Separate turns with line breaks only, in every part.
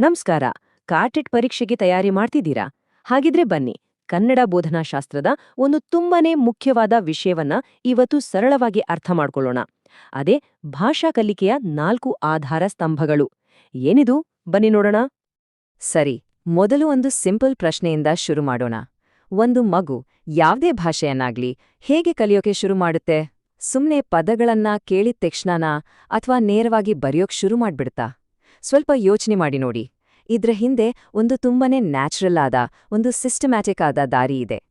ನಮಸ್ಕಾರ. ಕಾಟೆಟ್ ಪರೀಕ್ಷೆಗೆ ತಯಾರಿ ಮಾಡ್ತಿದ್ದೀರಾ? ಹಾಗಿದ್ರೆ ಬನ್ನಿ. ಕನ್ನಡ ಬೋಧನಾಶಾಸ್ತ್ರದ ಒಂದು ತುಂಬಾನೇ ಮುಖ್ಯವಾದ ವಿಷಯವನ್ನ ಇವತ್ತು ಸರಳವಾಗಿ ಅರ್ಥ ಮಾಡ್ಕೊಳ್ಳೋಣ. ಅದೇ ಭಾಷಾ ಕಲಿಕೆಯ ನಾಲ್ಕು ಆಧಾರ ಸ್ತಂಭಗಳು. ಏನಿದು? ಬನ್ನಿ ನೋಡೋಣ. ಸರಿ, ಮೊದಲು ಒಂದು ಸಿಂಪಲ್ ಪ್ರಶ್ನೆಯಿಂದ ಶುರು ಮಾಡೋಣ. ಒಂದು ಮಗು ಯಾವ್ದೇ ಭಾಷೆಯನ್ನಾಗ್ಲಿ ಹೇಗೆ ಕಲಿಯೋಕೆ ಶುರು ಮಾಡುತ್ತೆ? ಸುಮ್ನೆ ಪದಗಳನ್ನ ಕೇಳಿದ ತಕ್ಷಣನಾ ಅಥವಾ ನೇರವಾಗಿ ಬರೆಯೋಕ್ ಶುರು ಮಾಡ್ಬಿಡ್ತಾ? ಸ್ವಲ್ಪ ಯೋಚನೆ ಮಾಡಿ ನೋಡಿ. ಇದ್ರ ಹಿಂದೆ ಒಂದು ತುಂಬಾನೇ ನ್ಯಾಚುರಲ್ ಆದ, ಒಂದು ಸಿಸ್ಟಮ್ಯಾಟಿಕ್ ಆದ ದಾರಿ ಇದೆ.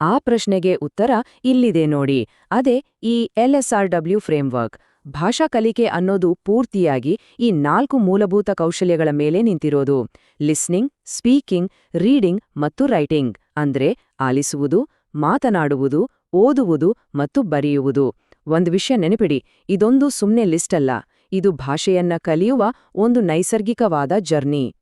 ಆ ಪ್ರಶ್ನೆಗೆ ಉತ್ತರ ಇಲ್ಲಿದೆ ನೋಡಿ. ಅದೇ ಈ ಎಲ್ಎಸ್ಆರ್ಡಬ್ಲ್ಯೂ ಫ್ರೇಮ್ವರ್ಕ್. ಭಾಷಾ ಕಲಿಕೆ ಅನ್ನೋದು ಪೂರ್ತಿಯಾಗಿ ಈ ನಾಲ್ಕು ಮೂಲಭೂತ ಕೌಶಲ್ಯಗಳ ಮೇಲೆ ನಿಂತಿರೋದು. ಲಿಸ್ನಿಂಗ್, ಸ್ಪೀಕಿಂಗ್, ರೀಡಿಂಗ್ ಮತ್ತು ರೈಟಿಂಗ್. ಅಂದ್ರೆ ಆಲಿಸುವುದು, ಮಾತನಾಡುವುದು, ಓದುವುದು ಮತ್ತು ಬರೆಯುವುದು. ಒಂದು ವಿಷಯ ನೆನಪಿಡಿ. ಇದೊಂದು ಸುಮ್ಮನೆ ಲಿಸ್ಟ್ ಅಲ್ಲ. ಇದು ಭಾಷೆಯನ್ನ ಕಲಿಯುವ ಒಂದು ನೈಸರ್ಗಿಕವಾದ ಜರ್ನಿ.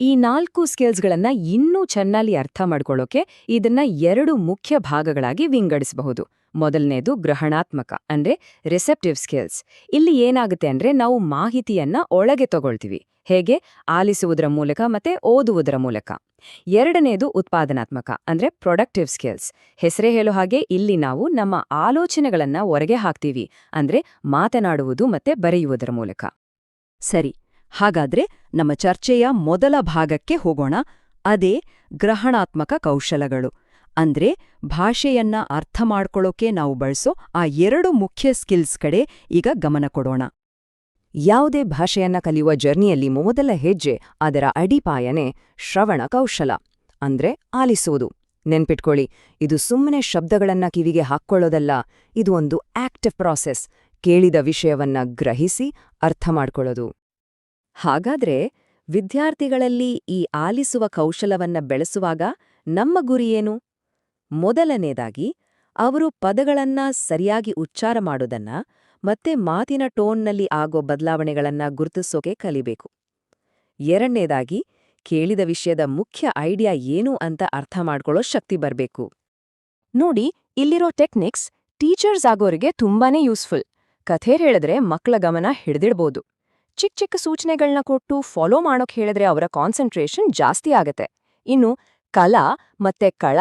ಈ ನಾಲ್ಕು ಸ್ಕಿಲ್ಸ್ಗಳನ್ನ ಇನ್ನೂ ಚೆನ್ನಾಗಿ ಅರ್ಥ ಮಾಡ್ಕೊಳ್ಳೋಕೆ ಇದನ್ನ ಎರಡು ಮುಖ್ಯ ಭಾಗಗಳಾಗಿ ವಿಂಗಡಿಸಬಹುದು. ಮೊದಲನೇದು ಗ್ರಹಣಾತ್ಮಕ, ಅಂದ್ರೆ ರಿಸೆಪ್ಟಿವ್ ಸ್ಕಿಲ್ಸ್ ಇಲ್ಲಿ ಏನಾಗುತ್ತೆ ಅಂದ್ರೆ ನಾವು ಮಾಹಿತಿಯನ್ನ ಒಳಗೆ ತಗೊಳ್ತೀವಿ. ಹೇಗೆ ಆಲಿಸುವುದರ ಮೂಲಕ ಮತ್ತೆ ಓದುವುದರ ಮೂಲಕ. ಎರಡನೇದು ಉತ್ಪಾದನಾತ್ಮಕ, ಅಂದ್ರೆ ಪ್ರೊಡಕ್ಟಿವ್ ಸ್ಕಿಲ್ಸ್ ಹೆಸರೇ ಹೇಳೋ ಹಾಗೆ ಇಲ್ಲಿ ನಾವು ನಮ್ಮ ಆಲೋಚನೆಗಳನ್ನ ಹೊರಗೆ ಹಾಕ್ತೀವಿ, ಅಂದ್ರೆ ಮಾತನಾಡುವುದು ಮತ್ತೆ ಬರೆಯುವುದರ ಮೂಲಕ. ಸರಿ, ಹಾಗಾದ್ರೆ ನಮ್ಮ ಚರ್ಚೆಯ ಮೊದಲ ಭಾಗಕ್ಕೆ ಹೋಗೋಣ. ಅದೇ ಗ್ರಹಣಾತ್ಮಕ ಕೌಶಲಗಳು, ಅಂದ್ರೆ ಭಾಷೆಯನ್ನ ಅರ್ಥ ಮಾಡ್ಕೊಳ್ಳೋಕೆ ನಾವು ಬಳಸೋ ಆ ಎರಡು ಮುಖ್ಯ ಸ್ಕಿಲ್ಸ್ ಕಡೆ ಈಗ ಗಮನ ಕೊಡೋಣ. ಯಾವುದೇ ಭಾಷೆಯನ್ನ ಕಲಿಯುವ ಜರ್ನಿಯಲ್ಲಿ ಮೊದಲ ಹೆಜ್ಜೆ ಅದರ ಅಡಿಪಾಯನೆ ಶ್ರವಣ ಕೌಶಲ, ಅಂದ್ರೆ ಆಲಿಸುವುದು. ನೆನ್ಪಿಟ್ಕೊಳ್ಳಿ, ಇದು ಸುಮ್ಮನೆ ಶಬ್ದಗಳನ್ನ ಕಿವಿಗೆ ಹಾಕ್ಕೊಳ್ಳೋದಲ್ಲ, ಇದು ಒಂದು ಆಕ್ಟಿವ್ ಪ್ರಾಸೆಸ್ ಕೇಳಿದ ವಿಷಯವನ್ನ ಗ್ರಹಿಸಿ ಅರ್ಥ ಮಾಡ್ಕೊಳ್ಳೋದು. ಹಾಗಾದ್ರೆ, ವಿದ್ಯಾರ್ಥಿಗಳಲ್ಲಿ ಈ ಆಲಿಸುವ ಕೌಶಲವನ್ನ ಬೆಳೆಸುವಾಗ ನಮ್ಮ ಗುರಿಯೇನು ಮೊದಲನೇದಾಗಿ, ಅವರು ಪದಗಳನ್ನ ಸರಿಯಾಗಿ ಉಚ್ಚಾರ ಮಾಡೋದನ್ನ ಮತ್ತೆ ಮಾತಿನ ಟೋನ್ನಲ್ಲಿ ಆಗೋ ಬದಲಾವಣೆಗಳನ್ನ ಗುರುತಿಸೋಕೆ ಕಲಿಬೇಕು. ಎರಡನೇದಾಗಿ, ಕೇಳಿದ ವಿಷಯದ ಮುಖ್ಯ ಐಡಿಯಾ ಏನು ಅಂತ ಅರ್ಥ ಮಾಡ್ಕೊಳ್ಳೋ ಶಕ್ತಿ ಬರಬೇಕು. ನೋಡಿ, ಇಲ್ಲಿರೋ ಟೆಕ್ನಿಕ್ಸ್ ಟೀಚರ್ಸ್ ಆಗೋರಿಗೆ ತುಂಬಾನೇ ಯೂಸ್ಫುಲ್. ಕಥೆ ಹೇಳಿದ್ರೆ ಮಕ್ಕಳ ಗಮನ ಹಿಡ್ದಿಡ್ಬೋದು. ಚಿಕ್ಕ ಚಿಕ್ಕ ಸೂಚನೆಗಳನ್ನ ಕೊಟ್ಟು ಫಾಲೋ ಮಾಡೋಕ್ ಹೇಳಿದ್ರೆ ಅವರ ಕಾನ್ಸಂಟ್ರೇಷನ್ ಜಾಸ್ತಿ ಆಗತ್ತೆ. ಇನ್ನು ಕಲಾ ಮತ್ತೆ ಕಳ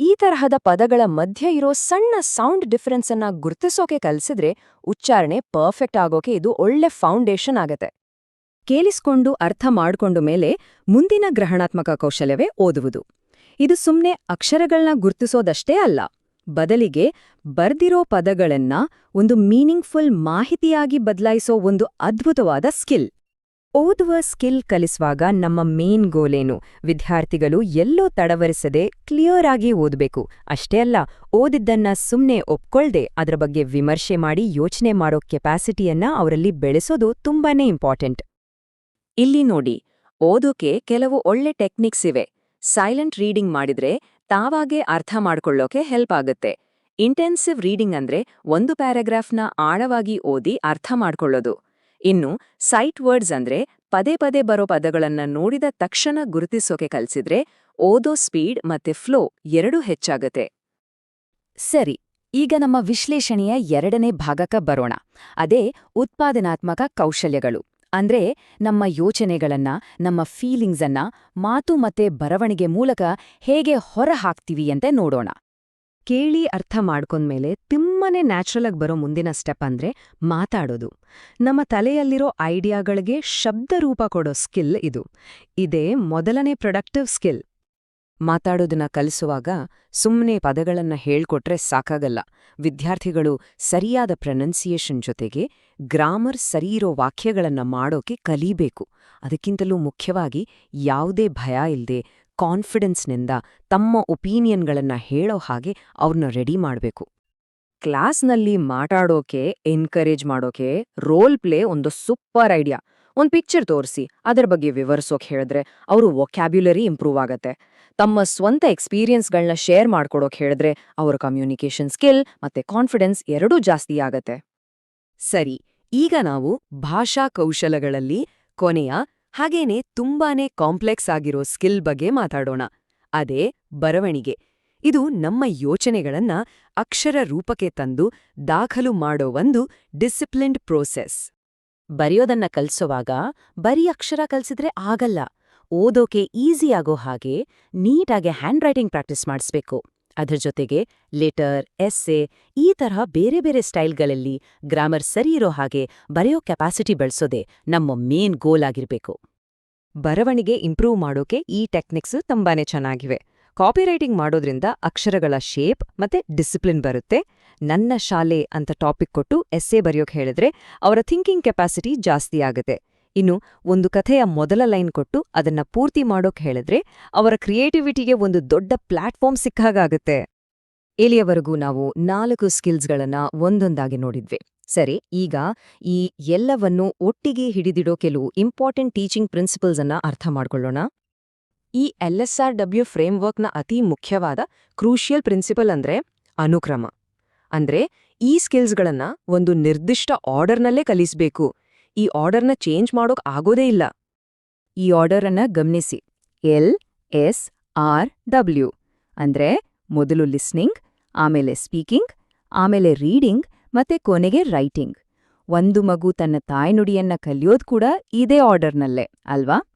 ಈ ತರಹದ ಪದಗಳ ಮಧ್ಯೆ ಇರೋ ಸಣ್ಣ ಸೌಂಡ್ ಡಿಫರೆನ್ಸ್ ಅನ್ನ ಗುರ್ತಿಸೋಕೆ ಕಲಿಸಿದ್ರೆ ಉಚ್ಚಾರಣೆ ಪರ್ಫೆಕ್ಟ್ ಆಗೋಕೆ ಇದು ಒಳ್ಳೆ ಫೌಂಡೇಶನ್ ಆಗತ್ತೆ. ಕೇಳಿಸ್ಕೊಂಡು ಅರ್ಥ ಮಾಡ್ಕೊಂಡು ಮೇಲೆ ಮುಂದಿನ ಗ್ರಹಣಾತ್ಮಕ ಕೌಶಲ್ಯವೇ ಓದುವುದು. ಇದು ಸುಮ್ನೆ ಅಕ್ಷರಗಳನ್ನ ಗುರ್ತಿಸೋದಷ್ಟೇ ಅಲ್ಲ, ಬದಲಿಗೆ ಬರ್ದಿರೋ ಪದಗಳನ್ನ ಒಂದು ಮೀನಿಂಗ್ಫುಲ್ ಮಾಹಿತಿಯಾಗಿ ಬದಲಾಯಿಸೋ ಒಂದು ಅದ್ಭುತವಾದ ಸ್ಕಿಲ್ ಓದುವ ಸ್ಕಿಲ್ ಕಲಿಸುವಾಗ ನಮ್ಮ ಮೇನ್ ಗೋಲೇನು? ವಿದ್ಯಾರ್ಥಿಗಳು ಎಲ್ಲೋ ತಡವರಿಸದೆ ಕ್ಲಿಯರ್ ಆಗಿ ಓದಬೇಕು. ಅಷ್ಟೇ ಅಲ್ಲ, ಓದಿದ್ದನ್ನ ಸುಮ್ಮನೆ ಒಪ್ಕೊಳ್ದೆ ಅದರ ಬಗ್ಗೆ ವಿಮರ್ಶೆ ಮಾಡಿ ಯೋಚನೆ ಮಾಡೋ ಕೆಪಾಸಿಟಿಯನ್ನ ಅವರಲ್ಲಿ ಬೆಳೆಸೋದು ತುಂಬಾನೇ ಇಂಪಾರ್ಟೆಂಟ್. ಇಲ್ಲಿ ನೋಡಿ, ಓದೋಕೆ ಕೆಲವು ಒಳ್ಳೆ ಟೆಕ್ನಿಕ್ಸ್ ಇವೆ. ಸೈಲೆಂಟ್ ರೀಡಿಂಗ್ ಮಾಡಿದ್ರೆ ತಾವಾಗೇ ಅರ್ಥ ಮಾಡ್ಕೊಳ್ಳೋಕೆ ಹೆಲ್ಪ್ ಆಗುತ್ತೆ. ಇಂಟೆನ್ಸಿವ್ ರೀಡಿಂಗ್ ಅಂದ್ರೆ ಒಂದು ಪ್ಯಾರಾಗ್ರಾಫ್ನ ಆಳವಾಗಿ ಓದಿ ಅರ್ಥ ಮಾಡ್ಕೊಳ್ಳೋದು. ಇನ್ನು, ಸೈಟ್ ವರ್ಡ್ಸ್ ಅಂದ್ರೆ ಪದೇ ಪದೇ ಬರೋ ಪದಗಳನ್ನ ನೋಡಿದ ತಕ್ಷಣ ಗುರುತಿಸೋಕೆ ಕಲ್ಸಿದ್ರೆ ಓದೋ ಸ್ಪೀಡ್ ಮತ್ತೆ ಫ್ಲೋ ಎರಡೂ ಹೆಚ್ಚಾಗತ್ತೆ. ಸರಿ, ಈಗ ನಮ್ಮ ವಿಶ್ಲೇಷಣೆಯ ಎರಡನೇ ಭಾಗಕ್ಕ ಬರೋಣ. ಅದೇ ಉತ್ಪಾದನಾತ್ಮಕ ಕೌಶಲ್ಯಗಳು. ಅಂದ್ರೆ ನಮ್ಮ ಯೋಚನೆಗಳನ್ನ, ನಮ್ಮ ಫೀಲಿಂಗ್ಸನ್ನ ಮಾತು ಮತ್ತೆ ಬರವಣಿಗೆ ಮೂಲಕ ಹೇಗೆ ಹೊರಹಾಕ್ತೀವಿ ಅಂತ ನೋಡೋಣ. ಕೇಳಿ ಅರ್ಥ ಮಾಡ್ಕೊಂಡ್ಮೇಲೆ ತಿಮ್ಮನೆ ನ್ಯಾಚುರಲ್ ಆಗಿ ಬರೋ ಮುಂದಿನ ಸ್ಟೆಪ್ ಅಂದ್ರೆ ಮಾತಾಡೋದು. ನಮ್ಮ ತಲೆಯಲ್ಲಿರೋ ಐಡಿಯಾಗಳಿಗೆ ಶಬ್ದ ರೂಪ ಕೊಡೋ ಸ್ಕಿಲ್ ಇದು. ಇದೇ ಮೊದಲನೇ ಪ್ರೊಡಕ್ಟಿವ್ ಸ್ಕಿಲ್. ಮಾತಾಡೋದನ್ನ ಕಲಿಸುವಾಗ ಸುಮ್ಮನೆ ಪದಗಳನ್ನ ಹೇಳ್ಕೊಟ್ರೆ ಸಾಕಾಗಲ್ಲ. ವಿದ್ಯಾರ್ಥಿಗಳು ಸರಿಯಾದ ಪ್ರೊನನ್ಸಿಯೇಷನ್ ಜೊತೆಗೆ ಗ್ರಾಮರ್ ಸರಿಯಿರೋ ವಾಕ್ಯಗಳನ್ನ ಮಾಡೋಕೆ ಕಲೀಬೇಕು. ಅದಕ್ಕಿಂತಲೂ ಮುಖ್ಯವಾಗಿ ಯಾವುದೇ ಭಯ ಇಲ್ಲದೆ ಕಾನ್ಫಿಡೆನ್ಸ್ನಿಂದ ತಮ್ಮ ಒಪಿನಿಯನ್ಗಳನ್ನ ಹೇಳೋ ಹಾಗೆ ಅವ್ರನ್ನ ರೆಡಿ ಮಾಡಬೇಕು. ಕ್ಲಾಸ್ನಲ್ಲಿ ಮಾತಾಡೋಕೆ, ಎನ್ಕರೇಜ್ ಮಾಡೋಕೆ, ರೋಲ್ ಪ್ಲೇ ಒಂದು ಸೂಪರ್ ಐಡಿಯಾ. ಒಂದು ಪಿಕ್ಚರ್ ತೋರಿಸಿ, ಅದರ ಬಗ್ಗೆ ವಿವರಿಸೋಕೆ ಹೇಳಿದ್ರೆ ಅವರು ವೊಕ್ಯಾಬ್ಯುಲರಿ ಇಂಪ್ರೂವ್ ಆಗತ್ತೆ. ತಮ್ಮ ಸ್ವಂತ ಎಕ್ಸ್ಪೀರಿಯನ್ಸ್ಗಳನ್ನ ಶೇರ್ ಮಾಡ್ಕೊಡೋಕೆ ಹೇಳಿದ್ರೆ ಅವರ ಕಮ್ಯುನಿಕೇಷನ್ ಸ್ಕಿಲ್ ಮತ್ತೆ ಕಾನ್ಫಿಡೆನ್ಸ್ ಎರಡೂ ಜಾಸ್ತಿ ಆಗತ್ತೆ. ಸರಿ, ಈಗ ನಾವು ಭಾಷಾ ಕೌಶಲಗಳಲ್ಲಿ ಕೊನೆಯ ಹಾಗೇನೆ ತುಂಬಾನೇ ಕಾಂಪ್ಲೆಕ್ಸ್ ಆಗಿರೋ ಸ್ಕಿಲ್ ಬಗ್ಗೆ ಮಾತಾಡೋಣ. ಅದೇ ಬರವಣಿಗೆ. ಇದು ನಮ್ಮ ಯೋಚನೆಗಳನ್ನ ಅಕ್ಷರ ರೂಪಕ್ಕೆ ತಂದು ದಾಖಲು ಮಾಡೋ ಒಂದು ಡಿಸಿಪ್ಲಿನ್ಡ್ ಪ್ರೋಸೆಸ್.
ಬರೆಯೋದನ್ನ ಕಲ್ಸೋವಾಗ ಬರೀ ಅಕ್ಷರ ಕಲ್ಸಿದ್ರೆ ಆಗಲ್ಲ. ಓದೋಕೆ ಈಸಿಯಾಗೋ ಹಾಗೆ ನೀಟಾಗಿ ಹ್ಯಾಂಡ್ ರೈಟಿಂಗ್ ಪ್ರಾಕ್ಟೀಸ್ ಮಾಡಿಸ್ಬೇಕು. ಅದ್ರ ಜೊತೆಗೆ ಲೆಟರ್, ಎಸ್ಸೆ, ಈ ತರಹ ಬೇರೆ ಬೇರೆ ಸ್ಟೈಲ್ಗಳಲ್ಲಿ ಗ್ರಾಮರ್ ಸರಿ ಇರೋ ಹಾಗೆ ಬರೆಯೋ ಕೆಪಾಸಿಟಿ ಬೆಳೆಸೋದೇ ನಮ್ಮ ಮೇನ್ ಗೋಲ್ ಆಗಿರಬೇಕು.
ಬರವಣಿಗೆ ಇಂಪ್ರೂವ್ ಮಾಡೋಕೆ ಈ ಟೆಕ್ನಿಕ್ಸ್ ತುಂಬಾನೇ ಚೆನ್ನಾಗಿವೆ. ಕಾಪಿರೈಟಿಂಗ್ ಮಾಡೋದ್ರಿಂದ ಅಕ್ಷರಗಳ ಶೇಪ್ ಮತ್ತೆ ಡಿಸಿಪ್ಲಿನ್ ಬರುತ್ತೆ. ನನ್ನ ಶಾಲೆ ಅಂತ ಟಾಪಿಕ್ ಕೊಟ್ಟು ಎಸ್ಸೆ ಬರೆಯೋಕೆ ಹೇಳಿದ್ರೆ ಅವರ ಥಿಂಕಿಂಗ್ ಕೆಪಾಸಿಟಿ ಜಾಸ್ತಿ ಆಗುತ್ತೆ. ಇನ್ನು ಒಂದು ಕಥೆಯ ಮೊದಲ ಲೈನ್ ಕೊಟ್ಟು ಅದನ್ನ ಪೂರ್ತಿ ಮಾಡೋಕ್ ಹೇಳಿದ್ರೆ ಅವರ ಕ್ರಿಯೇಟಿವಿಟಿಗೆ ಒಂದು ದೊಡ್ಡ ಪ್ಲಾಟ್ಫಾರ್ಮ್ ಸಿಕ್ಕಾಗುತ್ತೆ ಇಲ್ಲಿಯವರೆಗೂ ನಾವು ನಾಲ್ಕು ಸ್ಕಿಲ್ಸ್ಗಳನ್ನ ಒಂದೊಂದಾಗಿ ನೋಡಿದ್ವಿ. ಸರಿ, ಈಗ ಈ ಎಲ್ಲವನ್ನೂ ಒಟ್ಟಿಗೆ ಹಿಡಿದಿಡೋ ಕೆಲವು ಇಂಪಾರ್ಟೆಂಟ್ ಟೀಚಿಂಗ್ ಪ್ರಿನ್ಸಿಪಲ್ಸ್ ಅನ್ನ ಅರ್ಥ ಮಾಡ್ಕೊಳ್ಳೋಣ. ಈ ಎಲ್ಎಸ್ಆರ್ ಡಬ್ಲ್ಯೂ ಫ್ರೇಮ್ವರ್ಕ್ನ ಅತಿ ಮುಖ್ಯವಾದ ಕ್ರೂಷಿಯಲ್ ಪ್ರಿನ್ಸಿಪಲ್ ಅಂದ್ರೆ ಅನುಕ್ರಮ. ಅಂದ್ರೆ ಈ ಸ್ಕಿಲ್ಸ್ಗಳನ್ನ ಒಂದು ನಿರ್ದಿಷ್ಟ ಆರ್ಡರ್ನಲ್ಲೇ ಕಲಿಸ್ಬೇಕು. ಈ ಆರ್ಡರ್ನ ಚೇಂಜ್ ಮಾಡೋಕ್ ಆಗೋದೇ ಇಲ್ಲ. ಈ ಆರ್ಡರನ್ನ ಗಮನಿಸಿ. L, S, R, W. ಅಂದ್ರೆ ಮೊದಲು ಲಿಸ್ನಿಂಗ್, ಆಮೇಲೆ ಸ್ಪೀಕಿಂಗ್, ಆಮೇಲೆ ರೀಡಿಂಗ್ ಮತ್ತೆ ಕೊನೆಗೆ ರೈಟಿಂಗ್. ಒಂದು ಮಗು ತನ್ನ ತಾಯ್ನುಡಿಯನ್ನ ಕಲಿಯೋದು ಕೂಡ ಇದೇ ಆರ್ಡರ್ನಲ್ಲೇ, ಅಲ್ವಾ?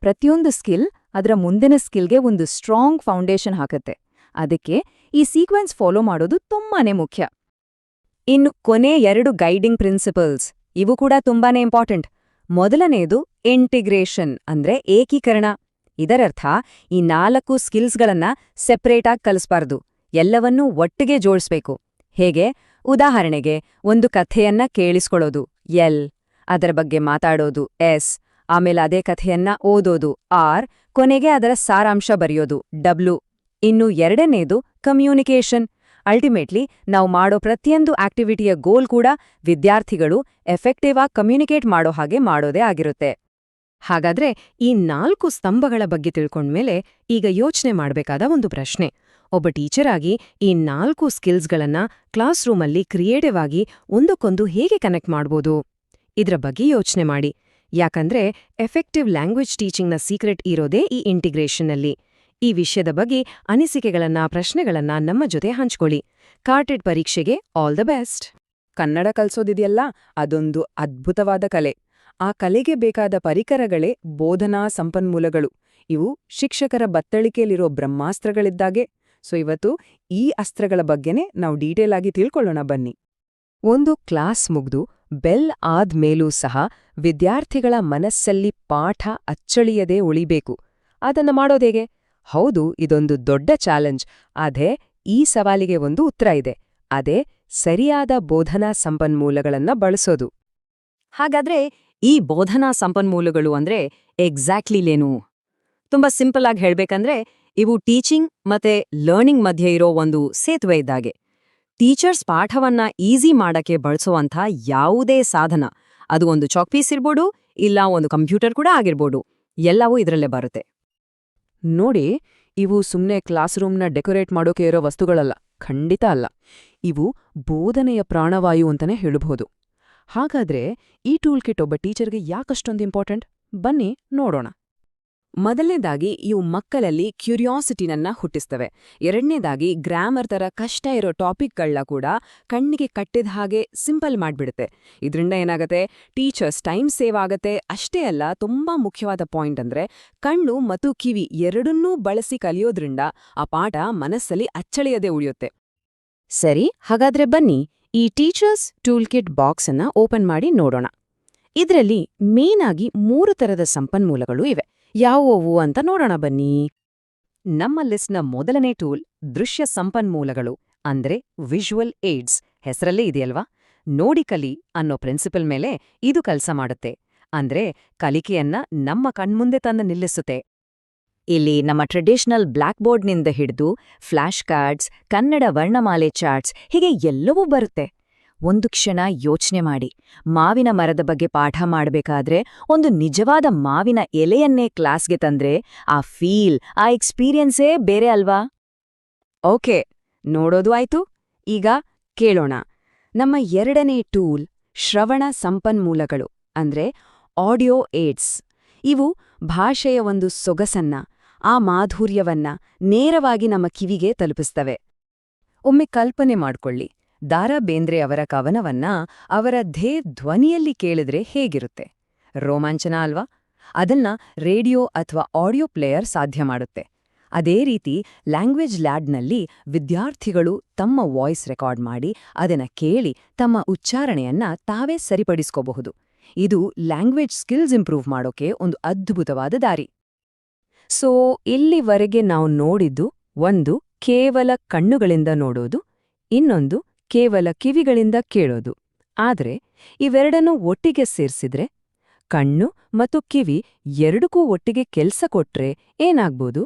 ಪ್ರತಿಯೊಂದು ಸ್ಕಿಲ್ ಅದರ ಮುಂದಿನ ಸ್ಕಿಲ್ಗೆ ಒಂದು ಸ್ಟ್ರಾಂಗ್ ಫೌಂಡೇಶನ್ ಹಾಕತ್ತೆ. ಅದಕ್ಕೆ ಈ ಸೀಕ್ವೆನ್ಸ್ ಫಾಲೋ ಮಾಡೋದು ತುಂಬಾನೇ ಮುಖ್ಯ. ಇನ್ನು ಕೊನೆ ಎರಡು ಗೈಡಿಂಗ್ ಪ್ರಿನ್ಸಿಪಲ್ಸ್. ಇವು ಕೂಡ ತುಂಬಾನೇ ಇಂಪಾರ್ಟೆಂಟ್ ಮೊದಲನೆಯದು ಇಂಟಿಗ್ರೇಷನ್ ಅಂದ್ರೆ ಏಕೀಕರಣ. ಇದರರ್ಥ ಈ ನಾಲ್ಕು ಸ್ಕಿಲ್ಸ್ಗಳನ್ನ ಸೆಪ್ರೇಟಾಗಿ ಕಲಿಸ್ಬಾರ್ದು. ಎಲ್ಲವನ್ನೂ ಒಟ್ಟಿಗೆ ಜೋಡಿಸ್ಬೇಕು. ಹೇಗೆ? ಉದಾಹರಣೆಗೆ ಒಂದು ಕಥೆಯನ್ನ ಕೇಳಿಸ್ಕೊಳ್ಳೋದು, ಎಲ್. ಅದರ ಬಗ್ಗೆ ಮಾತಾಡೋದು, ಎಸ್. ಆಮೇಲೆ ಅದೇ ಕಥೆಯನ್ನ ಓದೋದು, ಆರ್. ಕೊನೆಗೆ ಅದರ ಸಾರಾಂಶ ಬರೆಯೋದು, ಡಬ್ಲ್ಯೂ. ಇನ್ನು ಎರಡನೇದು ಕಮ್ಯುನಿಕೇಷನ್ ಅಲ್ಟಿಮೇಟ್ಲಿ ನಾವು ಮಾಡೋ ಪ್ರತಿಯೊಂದು ಆಕ್ಟಿವಿಟಿಯ ಗೋಲ್ ಕೂಡ ವಿದ್ಯಾರ್ಥಿಗಳು ಎಫೆಕ್ಟಿವ್ ಆಗಿ ಕಮ್ಯುನಿಕೇಟ್ ಮಾಡೋ ಹಾಗೆ ಮಾಡೋದೇ ಆಗಿರುತ್ತೆ. ಹಾಗಾದ್ರೆ ಈ ನಾಲ್ಕು ಸ್ತಂಭಗಳ ಬಗ್ಗೆ ತಿಳ್ಕೊಂಡ್ಮೇಲೆ ಈಗ ಯೋಚನೆ ಮಾಡಬೇಕಾದ ಒಂದು ಪ್ರಶ್ನೆ. ಒಬ್ಬ ಟೀಚರ್ ಆಗಿ ಈ ನಾಲ್ಕು ಸ್ಕಿಲ್ಸ್ಗಳನ್ನ ಕ್ಲಾಸ್ ರೂಮಲ್ಲಿ ಕ್ರಿಯೇಟಿವ್ ಆಗಿ ಒಂದಕ್ಕೊಂದು ಹೇಗೆ ಕನೆಕ್ಟ್ ಮಾಡ್ಬೋದು? ಇದ್ರ ಬಗ್ಗೆ ಯೋಚನೆ ಮಾಡಿ. ಯಾಕಂದ್ರೆ ಎಫೆಕ್ಟಿವ್ ಲ್ಯಾಂಗ್ವೇಜ್ ಟೀಚಿಂಗ್ನ ಸೀಕ್ರೆಟ್ ಇರೋದೇ ಈ ಇಂಟಿಗ್ರೇಷನ್ನಲ್ಲಿ ಈ ವಿಷಯದ ಬಗ್ಗೆ ಅನಿಸಿಕೆಗಳನ್ನ, ಪ್ರಶ್ನೆಗಳನ್ನ ನಮ್ಮ ಜೊತೆ ಹಂಚ್ಕೊಳ್ಳಿ. ಕಾರ್ಟೆಡ್ ಪರೀಕ್ಷೆಗೆ ಆಲ್ ದ ಬೆಸ್ಟ್
ಕನ್ನಡ ಕಲಿಸೋದಿದೆಯಲ್ಲ, ಅದೊಂದು ಅದ್ಭುತವಾದ ಕಲೆ. ಆ ಕಲೆಗೆ ಬೇಕಾದ ಪರಿಕರಗಳೇ ಬೋಧನಾ ಸಂಪನ್ಮೂಲಗಳು. ಇವು ಶಿಕ್ಷಕರ ಬತ್ತಳಿಕೆಯಲ್ಲಿರೋ ಬ್ರಹ್ಮಾಸ್ತ್ರಗಳಿದ್ದಾಗೆ. ಸೊ ಇವತ್ತು ಈ ಅಸ್ತ್ರಗಳ ಬಗ್ಗೆನೇ ನಾವು ಡೀಟೇಲ್ ಆಗಿ ತಿಳ್ಕೊಳ್ಳೋಣ ಬನ್ನಿ.
ಒಂದು ಕ್ಲಾಸ್ ಮುಗ್ದು ಬೆಲ್ ಆದ್ಮೇಲೂ ಸಹ ವಿದ್ಯಾರ್ಥಿಗಳ ಮನಸ್ಸಲ್ಲಿ ಪಾಠ ಅಚ್ಚಳಿಯದೇ ಉಳಿಬೇಕು. ಅದನ್ನ ಮಾಡೋದೇಗೆ ಹೌದು, ಇದೊಂದು ದೊಡ್ಡ ಚಾಲೆಂಜ್. ಅದೇ ಈ ಸವಾಲಿಗೆ ಒಂದು ಉತ್ತರ ಇದೆ. ಅದೇ ಸರಿಯಾದ ಬೋಧನಾ ಸಂಪನ್ಮೂಲಗಳನ್ನ ಬಳಸೋದು. ಹಾಗಾದ್ರೆ ಈ ಬೋಧನಾ ಸಂಪನ್ಮೂಲಗಳು ಅಂದ್ರೆ ಎಕ್ಸಾಕ್ಟ್ಲಿಲೇನು ತುಂಬಾ ಸಿಂಪಲ್ ಆಗಿ ಹೇಳ್ಬೇಕಂದ್ರೆ ಇವು ಟೀಚಿಂಗ್ ಮತ್ತೆ ಲರ್ನಿಂಗ್ ಮಧ್ಯೆ ಇರೋ ಒಂದು ಸೇತುವೆ ಇದ್ದಾಗೆ. ಟೀಚರ್ಸ್ ಪಾಠವನ್ನ ಈಸಿ ಮಾಡಕ್ಕೆ ಬಳಸುವಂಥ ಯಾವುದೇ ಸಾಧನ. ಅದು ಒಂದು ಚಾಕ್ಪೀಸ್ ಇರ್ಬೋದು, ಇಲ್ಲ ಒಂದು ಕಂಪ್ಯೂಟರ್ ಕೂಡ ಆಗಿರ್ಬೋದು. ಎಲ್ಲವೂ ಇದರಲ್ಲೇ ಬರುತ್ತೆ.
ನೋಡಿ, ಇವು ಸುಮ್ನೆ ಕ್ಲಾಸ್ ರೂಮ್ನ ಡೆಕೋರೇಟ್ ಮಾಡೋಕೆ ಇರೋ ವಸ್ತುಗಳಲ್ಲ, ಖಂಡಿತ ಅಲ್ಲ. ಇವು ಬೋಧನೆಯ ಪ್ರಾಣವಾಯು ಅಂತಾನೆ ಹೇಳಬಹುದು. ಹಾಗಾದ್ರೆ ಈ ಟೂಲ್ ಕಿಟ್ ಒಬ್ಬ ಟೀಚರ್ಗೆ ಯಾಕಷ್ಟೊಂದು ಇಂಪಾರ್ಟೆಂಟ್? ಬನ್ನಿ, ನೋಡೋಣ. ಮೊದಲನೇದಾಗಿ ಇವು ಮಕ್ಕಳಲ್ಲಿ ಕ್ಯೂರಿಯಾಸಿಟಿನನ್ನ ಹುಟ್ಟಿಸ್ತವೆ. ಎರಡನೇದಾಗಿ ಗ್ರಾಮರ್ ಥರ ಕಷ್ಟ ಇರೋ ಟಾಪಿಕ್ಗಳನ್ನ ಕೂಡ ಕಣ್ಣಿಗೆ ಕಟ್ಟಿದ ಹಾಗೆ ಸಿಂಪಲ್ ಮಾಡಿಬಿಡುತ್ತೆ. ಇದರಿಂದ ಏನಾಗುತ್ತೆ? ಟೀಚರ್ಸ್ ಟೈಮ್ ಸೇವ್ ಆಗುತ್ತೆ. ಅಷ್ಟೇ ಅಲ್ಲ, ತುಂಬಾ ಮುಖ್ಯವಾದ ಪಾಯಿಂಟ್ ಅಂದ್ರೆ ಕಣ್ಣು ಮತ್ತು ಕಿವಿ ಎರಡನ್ನೂ ಬಳಸಿ ಕಲಿಯೋದ್ರಿಂದ ಆ ಪಾಠ ಮನಸ್ಸಲ್ಲಿ ಅಚ್ಚಳಿಯದೆ ಉಳಿಯುತ್ತೆ.
ಸರಿ, ಹಾಗಾದ್ರೆ ಬನ್ನಿ ಈ teachers tool kit box open ಮಾಡಿ ನೋಡೋಣ. ಇದರಲ್ಲಿ ಮೇನ್ ಆಗಿ ಮೂರು ತರದ ಸಂಪನ್ಮೂಲಗಳು ಇವೆ. ಯಾವುವು ಅಂತ ನೋಡೋಣ ಬನ್ನಿ.
ನಮ್ಮ ಲಿಸ್ಟ್ನ ಮೊದಲನೇ ಟೂಲ್ ದೃಶ್ಯ ಸಂಪನ್ಮೂಲಗಳು, ಅಂದ್ರೆ ವಿಜುವಲ್ ಏಡ್ಸ್. ಹೆಸರಲ್ಲೇ ಇದೆಯಲ್ವಾ? ನೋಡಿ ಕಲಿ ಅನ್ನೋ ಪ್ರಿನ್ಸಿಪಲ್ ಮೇಲೆ ಇದು ಕೆಲಸ ಮಾಡುತ್ತೆ. ಅಂದ್ರೆ ಕಲಿಕೆಯನ್ನ ನಮ್ಮ ಕಣ್ಮುಂದೆ ತಂದು ನಿಲ್ಲಿಸುತ್ತೆ. ಇಲ್ಲಿ ನಮ್ಮ ಟ್ರೆಡಿಷನಲ್ ಬ್ಲ್ಯಾಕ್ ಬೋರ್ಡ್ನಿಂದ ಹಿಡಿದು ಫ್ಲಾಶ್ ಕಾರ್ಡ್ಸ್, ಕನ್ನಡ ವರ್ಣಮಾಲೆ ಚಾರ್ಟ್ಸ್, ಹೀಗೆ ಎಲ್ಲವೂ ಬರುತ್ತೆ. ಒಂದು ಕ್ಷಣ ಯೋಚನೆ ಮಾಡಿ. ಮಾವಿನ ಮರದ ಬಗ್ಗೆ ಪಾಠ ಮಾಡಬೇಕಾದ್ರೆ ಒಂದು ನಿಜವಾದ ಮಾವಿನ ಎಲೆಯನ್ನೇ ಕ್ಲಾಸ್ಗೆ ತಂದ್ರೆ ಆ ಫೀಲ್, ಆ ಎಕ್ಸ್ಪೀರಿಯನ್ಸೇ ಬೇರೆ ಅಲ್ವಾ? ಓಕೆ, ನೋಡೋದು ಆಯ್ತು. ಈಗ ಕೇಳೋಣ. ನಮ್ಮ ಎರಡನೇ ಟೂಲ್ ಶ್ರವಣ ಸಂಪನ್ಮೂಲಗಳು, ಅಂದ್ರೆ ಆಡಿಯೋ ಏಡ್ಸ್. ಇವು ಭಾಷೆಯ ಒಂದು ಸೊಗಸನ್ನ, ಆ ಮಾಧುರ್ಯವನ್ನ ನೇರವಾಗಿ ನಮ್ಮ ಕಿವಿಗೆ ತಲುಪಿಸ್ತವೆ. ಒಮ್ಮೆ ಕಲ್ಪನೆ ಮಾಡ್ಕೊಳ್ಳಿ. ದಾರಾ ಬೇಂದ್ರೆ ಅವರ ಕವನವನ್ನ ಅವರ ಧೇ ಧ್ವನಿಯಲ್ಲಿ ಕೇಳಿದ್ರೆ ಹೇಗಿರುತ್ತೆ? ರೋಮಾಂಚನ ಅಲ್ವಾ? ಅದನ್ನ ರೇಡಿಯೋ ಅಥವಾ ಆಡಿಯೋ ಪ್ಲೇಯರ್ ಸಾಧ್ಯ ಮಾಡುತ್ತೆ. ಅದೇ ರೀತಿ ಲ್ಯಾಂಗ್ವೇಜ್ ಲ್ಯಾಡ್ನಲ್ಲಿ ವಿದ್ಯಾರ್ಥಿಗಳು ತಮ್ಮ ವಾಯ್ಸ್ ರೆಕಾರ್ಡ್ ಮಾಡಿ ಅದನ್ನ ಕೇಳಿ ತಮ್ಮ ಉಚ್ಚಾರಣೆಯನ್ನ ತಾವೇ ಸರಿಪಡಿಸ್ಕೋಬಹುದು. ಇದು ಲ್ಯಾಂಗ್ವೇಜ್ ಸ್ಕಿಲ್ಸ್ ಇಂಪ್ರೂವ್ ಮಾಡೋಕೆ ಒಂದು ಅದ್ಭುತವಾದ ದಾರಿ. ಸೊ, ಇಲ್ಲಿವರೆಗೆ ನಾವು ನೋಡಿದ್ದು ಒಂದು ಕೇವಲ ಕಣ್ಣುಗಳಿಂದ ನೋಡೋದು, ಇನ್ನೊಂದು ಕೇವಲ ಕಿವಿಗಳಿಂದ ಕೇಳೋದು. ಆದರೆ ಇವೆರಡನ್ನೂ ಒಟ್ಟಿಗೆ ಸೇರಿಸಿದ್ರೆ, ಕಣ್ಣು ಮತ್ತು ಕಿವಿ ಎರಡಕ್ಕೂ ಒಟ್ಟಿಗೆ ಕೆಲಸ ಕೊಟ್ರೆ ಏನಾಗ್ಬೋದು?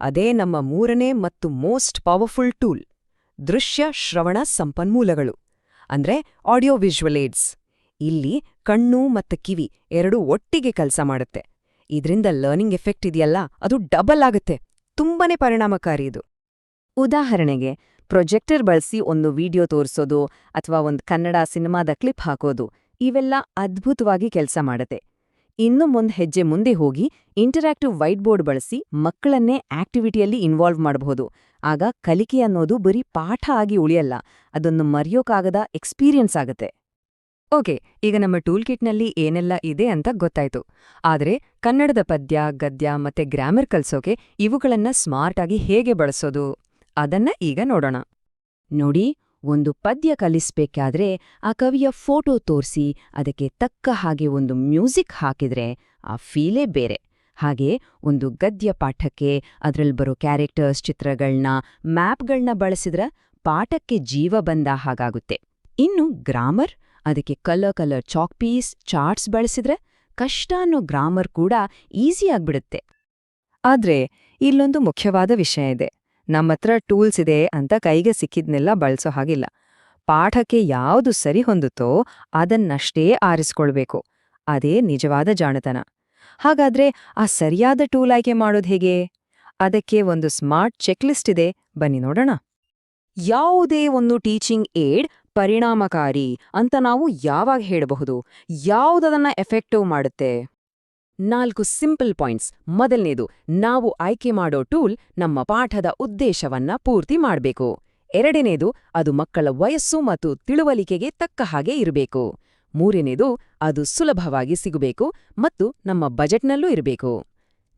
ಅದೇ ನಮ್ಮ ಮೂರನೇ ಮತ್ತು ಮೋಸ್ಟ್ ಪವರ್ಫುಲ್ ಟೂಲ್, ದೃಶ್ಯ ಶ್ರವಣ ಸಂಪನ್ಮೂಲಗಳು, ಅಂದ್ರೆ ಆಡಿಯೋ ವಿಜುವಲ್ ಏಡ್ಸ್. ಇಲ್ಲಿ ಕಣ್ಣು ಮತ್ತು ಕಿವಿ ಎರಡೂ ಒಟ್ಟಿಗೆ ಕೆಲಸ ಮಾಡುತ್ತೆ. ಇದ್ರಿಂದ ಲರ್ನಿಂಗ್ ಎಫೆಕ್ಟ್ ಇದೆಯಲ್ಲ, ಅದು ಡಬಲ್ ಆಗುತ್ತೆ. ತುಂಬಾನೇ ಪರಿಣಾಮಕಾರಿ ಇದು. ಉದಾಹರಣೆಗೆ ಪ್ರೊಜೆಕ್ಟರ್ ಬಳಸಿ ಒಂದು ವಿಡಿಯೋ ತೋರಿಸೋದು ಅಥವಾ ಒಂದು ಕನ್ನಡ ಸಿನಿಮಾದ ಕ್ಲಿಪ್ ಹಾಕೋದು, ಇವೆಲ್ಲ ಅದ್ಭುತವಾಗಿ ಕೆಲಸ ಮಾಡುತ್ತೆ. ಇನ್ನು ಮುಂದೆ ಹೆಜ್ಜೆ ಮುಂದೆ ಹೋಗಿ ಇಂಟರಾಕ್ಟಿವ್ ವೈಟ್ ಬೋರ್ಡ್ ಬಳಸಿ ಮಕ್ಕಳನ್ನೇ ಆಕ್ಟಿವಿಟಿಯಲ್ಲಿ ಇನ್ವಾಲ್ವ್ ಮಾಡಬಹುದು ಆಗ ಕಲಿಕೆ ಅನ್ನೋದು ಬರೀ ಪಾಠ ಆಗಿ ಉಳಿಯಲ್ಲ ಅದೊಂದು ಮರೆಯೋಕಾಗದ ಎಕ್ಸ್ಪೀರಿಯನ್ಸ್ ಆಗುತ್ತೆ. ಓಕೆ, ಈಗ ನಮ್ಮ ಟೂಲ್ ಕಿಟ್ನಲ್ಲಿ ಏನೆಲ್ಲ ಇದೆ ಅಂತ ಗೊತ್ತಾಯ್ತು. ಆದರೆ ಕನ್ನಡದ ಪದ್ಯ, ಗದ್ಯ ಮತ್ತೆ ಗ್ರಾಮರ್ ಕಲಿಸೋಕೆ ಇವುಗಳನ್ನ ಸ್ಮಾರ್ಟಾಗಿ ಹೇಗೆ ಬಳಸೋದು? ಅದನ್ನ ಈಗ ನೋಡೋಣ. ನೋಡಿ, ಒಂದು ಪದ್ಯ ಕಲಿಸ್ಬೇಕಾದ್ರೆ ಆ ಕವಿಯ ಫೋಟೋ ತೋರಿಸಿ, ಅದಕ್ಕೆ ತಕ್ಕ ಹಾಗೆ ಒಂದು ಮ್ಯೂಸಿಕ್ ಹಾಕಿದ್ರೆ ಆ ಫೀಲೇ ಬೇರೆ. ಹಾಗೆ ಒಂದು ಗದ್ಯ ಪಾಠಕ್ಕೆ ಅದರಲ್ಲಿ ಬರೋ ಕ್ಯಾರೆಕ್ಟರ್ಸ್ ಚಿತ್ರಗಳನ್ನ ಮ್ಯಾಪ್ಗಳನ್ನ ಬಳಸಿದ್ರ ಪಾಠಕ್ಕೆ ಜೀವ ಬಂದ ಹಾಗಾಗುತ್ತೆ. ಇನ್ನು ಗ್ರಾಮರ್, ಅದಕ್ಕೆ colour colour chalk piece, charts ಬಳಸಿದ್ರೆ ಕಷ್ಟ ಅನ್ನೋ ಗ್ರಾಮರ್ ಕೂಡ ಈಸಿ ಆಗ್ಬಿಡುತ್ತೆ. ಆದ್ರೆ ಇಲ್ಲೊಂದು ಮುಖ್ಯವಾದ ವಿಷಯ ಇದೆ. ನಮ್ಮತ್ರ ಟೂಲ್ಸ್ ಇದೆ ಅಂತ ಕೈಗೆ ಸಿಕ್ಕಿದ್ನೆಲ್ಲ ಬಳಸೋ ಹಾಗಿಲ್ಲ. ಪಾಠಕ್ಕೆ ಯಾವುದು ಸರಿ ಹೊಂದುತ್ತೋ ಅದನ್ನಷ್ಟೇ ಆರಿಸ್ಕೊಳ್ಬೇಕು. ಅದೇ ನಿಜವಾದ ಜಾಣತನ. ಹಾಗಾದ್ರೆ ಆ ಸರಿಯಾದ ಟೂಲ್ ಆಯ್ಕೆ ಮಾಡೋದು ಹೇಗೆ? ಅದಕ್ಕೆ ಒಂದು ಸ್ಮಾರ್ಟ್ ಚೆಕ್ಲಿಸ್ಟ್ ಇದೆ. ಬನ್ನಿ ನೋಡೋಣ. ಯಾವುದೇ ಒಂದು ಟೀಚಿಂಗ್ ಏಡ್ ಪರಿಣಾಮಕಾರಿ ಅಂತ ನಾವು ಯಾವಾಗ ಹೇಳಬಹುದು? ಯಾವುದದನ್ನ ಎಫೆಕ್ಟಿವ್ ಮಾಡುತ್ತೆ? ನಾಲ್ಕು ಸಿಂಪಲ್ ಪಾಯಿಂಟ್ಸ್. ಮೊದಲನೇದು, ನಾವು ಆಯ್ಕೆ ಮಾಡೋ ಟೂಲ್ ನಮ್ಮ ಪಾಠದ ಉದ್ದೇಶವನ್ನ ಪೂರ್ತಿ ಮಾಡಬೇಕು. ಎರಡನೇದು, ಅದು ಮಕ್ಕಳ ವಯಸ್ಸು ಮತ್ತು ತಿಳುವಳಿಕೆಗೆ ತಕ್ಕ ಹಾಗೆ ಇರಬೇಕು. ಮೂರನೇದು, ಅದು ಸುಲಭವಾಗಿ ಸಿಗಬೇಕು ಮತ್ತು ನಮ್ಮ ಬಜೆಟ್ನಲ್ಲೂ ಇರಬೇಕು.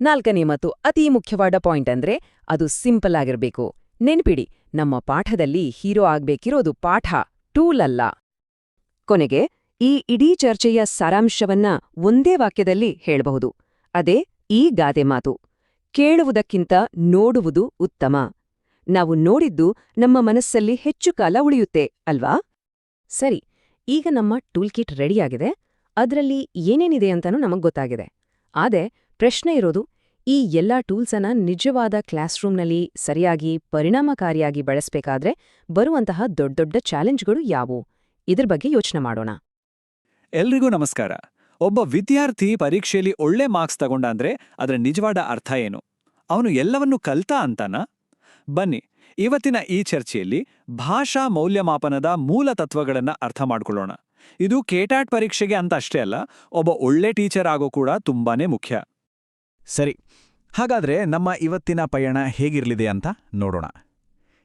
ನಾಲ್ಕನೇ ಮತ್ತು ಅತೀ ಮುಖ್ಯವಾದ ಪಾಯಿಂಟ್ ಅಂದ್ರೆ, ಅದು ಸಿಂಪಲ್ ಆಗಿರಬೇಕು. ನೆನ್ಪಿಡಿ, ನಮ್ಮ ಪಾಠದಲ್ಲಿ ಹೀರೋ ಆಗ್ಬೇಕಿರೋದು ಪಾಠ, ಟೂಲ್ ಅಲ್ಲ. ಕೊನೆಗೆ ಈ ಇಡೀ ಚರ್ಚೆಯ ಸಾರಾಂಶವನ್ನ ಒಂದೇ ವಾಕ್ಯದಲ್ಲಿ ಹೇಳಬಹುದು. ಅದೇ ಈ ಗಾದೆ ಮಾತು. ಕೇಳುವುದಕ್ಕಿಂತ ನೋಡುವುದು ಉತ್ತಮ. ನಾವು ನೋಡಿದ್ದು ನಮ್ಮ ಮನಸ್ಸಲ್ಲಿ ಹೆಚ್ಚು ಕಾಲ ಉಳಿಯುತ್ತೆ, ಅಲ್ವಾ? ಸರಿ, ಈಗ ನಮ್ಮ ಟೂಲ್ ಕಿಟ್ ರೆಡಿಯಾಗಿದೆ. ಅದರಲ್ಲಿ ಏನೇನಿದೆ ಅಂತನೂ ನಮಗ್ ಗೊತ್ತಾಗಿದೆ. ಆದರೆ ಪ್ರಶ್ನೆ ಇರೋದು, ಈ ಎಲ್ಲಾ ಟೂಲ್ಸನ್ನ ನಿಜವಾದ ಕ್ಲಾಸ್ ರೂಮ್ನಲ್ಲಿ ಸರಿಯಾಗಿ ಪರಿಣಾಮಕಾರಿಯಾಗಿ ಬಳಸಬೇಕಾದ್ರೆ ಬರುವಂತಹ ದೊಡ್ಡ ದೊಡ್ಡ ಚಾಲೆಂಜ್ಗಳು ಯಾವುವು ಇದ್ರ ಬಗ್ಗೆ ಯೋಚನೆ ಮಾಡೋಣ.
ಎಲ್ರಿಗೂ ನಮಸ್ಕಾರ. ಒಬ್ಬ ವಿದ್ಯಾರ್ಥಿ ಪರೀಕ್ಷೆಯಲ್ಲಿ ಒಳ್ಳೆ ಮಾರ್ಕ್ಸ್ ತಗೊಂಡ ಅಂದ್ರೆ ಅದರ ನಿಜವಾದ ಅರ್ಥ ಏನು? ಅವನು ಎಲ್ಲವನ್ನೂ ಕಲ್ತ ಅಂತಾನ? ಬನ್ನಿ, ಇವತ್ತಿನ ಈ ಚರ್ಚೆಯಲ್ಲಿ ಭಾಷಾ ಮೌಲ್ಯಮಾಪನದ ಮೂಲ ತತ್ವಗಳನ್ನ ಅರ್ಥ ಮಾಡ್ಕೊಳ್ಳೋಣ. ಇದು ಕೇಟಾಟ್ ಪರೀಕ್ಷೆಗೆ ಅಂತ ಅಷ್ಟೇ ಅಲ್ಲ, ಒಬ್ಬ ಒಳ್ಳೆ ಟೀಚರ್ ಆಗೋ ಕೂಡ ತುಂಬಾನೇ ಮುಖ್ಯ.
ಸರಿ, ಹಾಗಾದ್ರೆ ನಮ್ಮ ಇವತ್ತಿನ ಪಯಣ ಹೇಗಿರಲಿದೆ ಅಂತ ನೋಡೋಣ.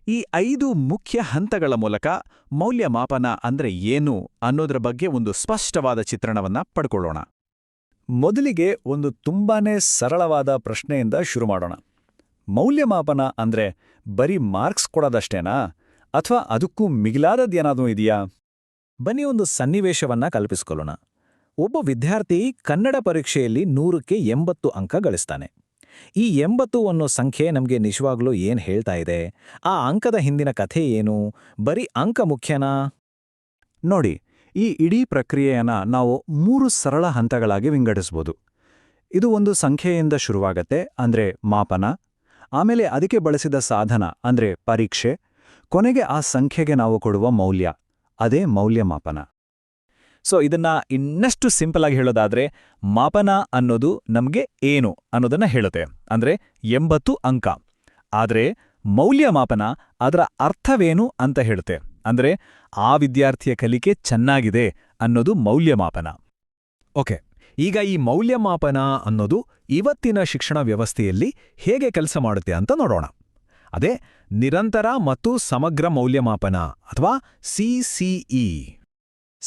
ಈ ಐದು ಮುಖ್ಯ ಹಂತಗಳ ಮೂಲಕ ಮೌಲ್ಯಮಾಪನ ಅಂದ್ರೆ ಏನು ಅನ್ನೋದ್ರ ಬಗ್ಗೆ ಒಂದು ಸ್ಪಷ್ಟವಾದ ಚಿತ್ರಣವನ್ನ ಪಡ್ಕೊಳ್ಳೋಣ.
ಮೊದಲಿಗೆ ಒಂದು ತುಂಬಾನೇ ಸರಳವಾದ ಪ್ರಶ್ನೆಯಿಂದ ಶುರು ಮಾಡೋಣ. ಮೌಲ್ಯಮಾಪನ ಅಂದ್ರೆ ಬರೀ ಮಾರ್ಕ್ಸ್ ಕೊಡೋದಷ್ಟೇನಾ? ಅಥವಾ ಅದಕ್ಕೂ ಮಿಗಿಲಾದದ್ದೇನಾದ್ರೂ ಇದೆಯಾ? ಬನ್ನಿ ಒಂದು ಸನ್ನಿವೇಶವನ್ನ ಕಲ್ಪಿಸ್ಕೊಳ್ಳೋಣ. ಒಬ್ಬ ವಿದ್ಯಾರ್ಥಿ ಕನ್ನಡ ಪರೀಕ್ಷೆಯಲ್ಲಿ ನೂರಕ್ಕೆ ಎಂಬತ್ತು ಅಂಕ ಗಳಿಸ್ತಾನೆ. ಈ ಎಂಬತ್ತು ಅನ್ನೋ ಸಂಖ್ಯೆ ನಮಗೆ ನಿಜವಾಗ್ಲೂ ಏನ್ ಹೇಳ್ತಾ ಇದೆ? ಆ ಅಂಕದ ಹಿಂದಿನ ಕಥೆ ಏನು? ಬರೀ ಅಂಕ ಮುಖ್ಯನಾ? ನೋಡಿ, ಈ ಇಡೀ ಪ್ರಕ್ರಿಯೆಯನ್ನ ನಾವು ಮೂರು ಸರಳ ಹಂತಗಳಾಗಿ ವಿಂಗಡಿಸ್ಬೋದು. ಇದು ಒಂದು ಸಂಖ್ಯೆಯಿಂದ ಶುರುವಾಗತ್ತೆ, ಅಂದ್ರೆ ಮಾಪನ. ಆಮೇಲೆ ಅದಕ್ಕೆ ಬಳಸಿದ ಸಾಧನ, ಅಂದ್ರೆ ಪರೀಕ್ಷೆ. ಕೊನೆಗೆ ಆ ಸಂಖ್ಯೆಗೆ ನಾವು ಕೊಡುವ ಮೌಲ್ಯ, ಅದೇ ಮೌಲ್ಯಮಾಪನ. ಸೊ ಇದನ್ನ ಇನ್ನಷ್ಟು ಸಿಂಪಲ್ ಆಗಿ ಹೇಳೋದಾದ್ರೆ, ಮಾಪನ ಅನ್ನೋದು ನಮ್ಗೆ ಏನು ಅನ್ನೋದನ್ನ ಹೇಳುತ್ತೆ. ಅಂದ್ರೆ ಎಂಬತ್ತು ಅಂಕ. ಆದ್ರೆ ಮೌಲ್ಯಮಾಪನ ಅದರ ಅರ್ಥವೇನು ಅಂತ ಹೇಳುತ್ತೆ. ಅಂದ್ರೆ ಆ ವಿದ್ಯಾರ್ಥಿಯ ಕಲಿಕೆ ಚೆನ್ನಾಗಿದೆ ಅನ್ನೋದು ಮೌಲ್ಯಮಾಪನ ಓಕೆ ಈಗ ಈ ಮೌಲ್ಯಮಾಪನ ಅನ್ನೋದು ಇವತ್ತಿನ ಶಿಕ್ಷಣ ವ್ಯವಸ್ಥೆಯಲ್ಲಿ ಹೇಗೆ ಕೆಲಸ ಮಾಡುತ್ತೆ ಅಂತ ನೋಡೋಣ.
ಅದೇ ನಿರಂತರ ಮತ್ತು ಸಮಗ್ರ ಮೌಲ್ಯಮಾಪನ ಅಥವಾ ಸಿಸಿಇ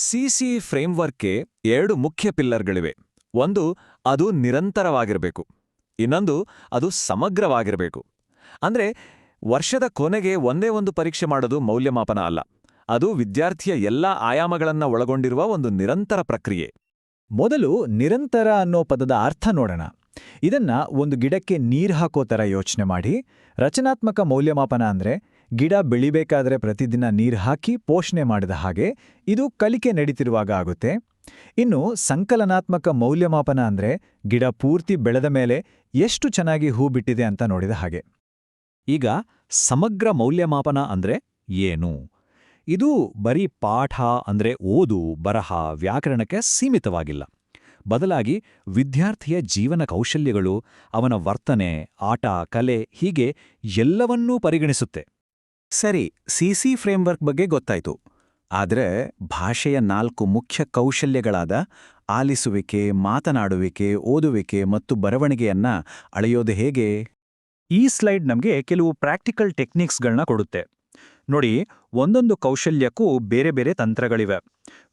ಸಿಸಿ ಫ್ರೇಮ್ವರ್ಕ್ಗೆ ಎರಡು ಮುಖ್ಯ ಪಿಲ್ಲರ್ಗಳಿವೆ. ಒಂದು, ಅದು ನಿರಂತರವಾಗಿರಬೇಕು. ಇನ್ನೊಂದು, ಅದು ಸಮಗ್ರವಾಗಿರಬೇಕು. ಅಂದ್ರೆ, ವರ್ಷದ ಕೊನೆಗೆ ಒಂದೇ ಒಂದು ಪರೀಕ್ಷೆ ಮಾಡೋದು ಮೌಲ್ಯಮಾಪನ ಅಲ್ಲ. ಅದು ವಿದ್ಯಾರ್ಥಿಯ ಎಲ್ಲಾ ಆಯಾಮಗಳನ್ನು ಒಳಗೊಂಡಿರುವ ಒಂದು ನಿರಂತರ ಪ್ರಕ್ರಿಯೆ.
ಮೊದಲು ನಿರಂತರ ಅನ್ನೋ ಪದದ ಅರ್ಥ ನೋಡೋಣ. ಇದನ್ನ ಒಂದು ಗಿಡಕ್ಕೆ ನೀರು ಹಾಕೋ ಥರ ಯೋಚನೆ ಮಾಡಿ. ರಚನಾತ್ಮಕ ಮೌಲ್ಯಮಾಪನ ಅಂದ್ರೆ ಗಿಡ ಬೆಳಿಬೇಕಾದ್ರೆ ಪ್ರತಿದಿನ ನೀರು ಹಾಕಿ ಪೋಷಣೆ ಮಾಡಿದ ಹಾಗೆ ಇದು ಕಲಿಕೆ ನಡೀತಿರುವಾಗ ಆಗುತ್ತೆ. ಇನ್ನು ಸಂಕಲನಾತ್ಮಕ ಮೌಲ್ಯಮಾಪನ ಅಂದ್ರೆ ಗಿಡ ಪೂರ್ತಿ ಬೆಳೆದ ಮೇಲೆ ಎಷ್ಟು ಚೆನ್ನಾಗಿ ಹೂ ಬಿಟ್ಟಿದೆ ಅಂತ ನೋಡಿದ ಹಾಗೆ.
ಈಗ ಸಮಗ್ರ ಮೌಲ್ಯಮಾಪನ ಅಂದ್ರೆ ಏನು? ಇದು ಬರೀ ಪಾಠ ಅಂದ್ರೆ ಓದು ಬರಹ ವ್ಯಾಕರಣಕ್ಕೆ ಸೀಮಿತವಾಗಿಲ್ಲ. ಬದಲಾಗಿ ವಿದ್ಯಾರ್ಥಿಯ ಜೀವನ ಕೌಶಲ್ಯಗಳು, ಅವನ ವರ್ತನೆ, ಆಟ, ಕಲೆ ಹೀಗೆ ಎಲ್ಲವನ್ನೂ ಪರಿಗಣಿಸುತ್ತೆ. ಸರಿ ಸಿಸಿ ಫ್ರೇಮ್ವರ್ಕ್ ಬಗ್ಗೆ ಗೊತ್ತಾಯ್ತು. ಆದರೆ ಭಾಷೆಯ ನಾಲ್ಕು ಮುಖ್ಯ ಕೌಶಲ್ಯಗಳಾದ ಆಲಿಸುವಿಕೆ, ಮಾತನಾಡುವಿಕೆ, ಓದುವಿಕೆ ಮತ್ತು ಬರವಣಿಗೆಯನ್ನ ಅಳೆಯೋದು ಹೇಗೆ?
ಈ ಸ್ಲೈಡ್ ನಮಗೆ ಕೆಲವು ಪ್ರಾಕ್ಟಿಕಲ್ ಟೆಕ್ನಿಕ್ಸ್ಗಳನ್ನ ಕೊಡುತ್ತೆ. ನೋಡಿ, ಒಂದೊಂದು ಕೌಶಲ್ಯಕ್ಕೂ ಬೇರೆ ಬೇರೆ ತಂತ್ರಗಳಿವೆ.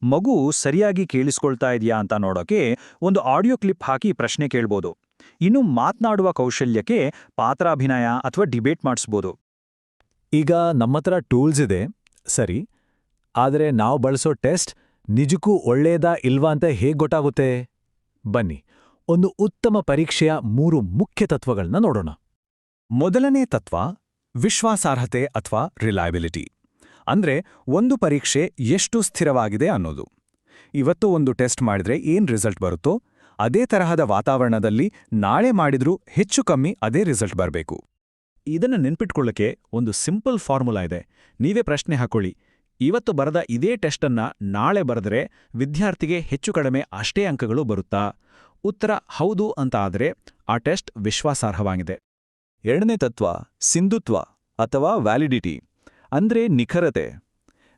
ಮಗು ಸರಿಯಾಗಿ ಕೇಳಿಸ್ಕೊಳ್ತಾ ಇದೆಯಾ ಅಂತ ನೋಡೋಕೆ ಒಂದು ಆಡಿಯೋ ಕ್ಲಿಪ್ ಹಾಕಿ ಪ್ರಶ್ನೆ ಕೇಳ್ಬೋದು. ಇನ್ನು ಮಾತನಾಡುವ ಕೌಶಲ್ಯಕ್ಕೆ ಪಾತ್ರಾಭಿನಯ ಅಥವಾ ಡಿಬೇಟ್ ಮಾಡಿಸ್ಬೋದು.
ಈಗ ನಮ್ಮತ್ರ ಟೂಲ್ಸ್ ಇದೆ, ಸರಿ. ಆದರೆ ನಾವು ಬಳಸೋ ಟೆಸ್ಟ್ ನಿಜಕ್ಕೂ ಒಳ್ಳೆಯದಾ ಇಲ್ವಾ ಅಂತ ಹೇಗೆ ಗೊತ್ತಾಗುತ್ತೆ? ಬನ್ನಿ, ಒಂದು ಉತ್ತಮ ಪರೀಕ್ಷೆಯ ಮೂರು ಮುಖ್ಯ ತತ್ವಗಳನ್ನ ನೋಡೋಣ. ಮೊದಲನೇ ತತ್ವ, ವಿಶ್ವಾಸಾರ್ಹತೆ ಅಥವಾ ರಿಲಯಬಿಲಿಟಿ. ಅಂದ್ರೆ ಒಂದು ಪರೀಕ್ಷೆ ಎಷ್ಟು ಸ್ಥಿರವಾಗಿದೆ ಅನ್ನೋದು. ಇವತ್ತು ಒಂದು ಟೆಸ್ಟ್ ಮಾಡಿದ್ರೆ ಏನ್ ರಿಸಲ್ಟ್ ಬರುತ್ತೋ, ಅದೇ ತರಹದ ವಾತಾವರಣದಲ್ಲಿ ನಾಳೆ ಮಾಡಿದ್ರೂ ಹೆಚ್ಚು ಕಮ್ಮಿ ಅದೇ ರಿಸಲ್ಟ್ ಬರಬೇಕು. ಇದನ್ನ ನೆನ್ಪಿಟ್ಕೊಳ್ಳಕ್ಕೆ ಒಂದು ಸಿಂಪಲ್ ಫಾರ್ಮುಲಾ ಇದೆ. ನೀವೇ ಪ್ರಶ್ನೆ ಹಾಕೊಳ್ಳಿ. ಇವತ್ತು ಬರೆದ ಇದೇ ಟೆಸ್ಟನ್ನು ನಾಳೆ ಬರೆದರೆ ವಿದ್ಯಾರ್ಥಿಗೆ ಹೆಚ್ಚು ಕಡಿಮೆ ಅಷ್ಟೇ ಅಂಕಗಳು ಬರುತ್ತಾ? ಉತ್ತರ ಹೌದು ಅಂತ ಆದರೆ ಆ ಟೆಸ್ಟ್ ವಿಶ್ವಾಸಾರ್ಹವಾಗಿದೆ. ಎರಡನೇ ತತ್ವ ಸಿಂಧುತ್ವ ಅಥವಾ ವ್ಯಾಲಿಡಿಟಿ ಅಂದ್ರೆ ನಿಖರತೆ.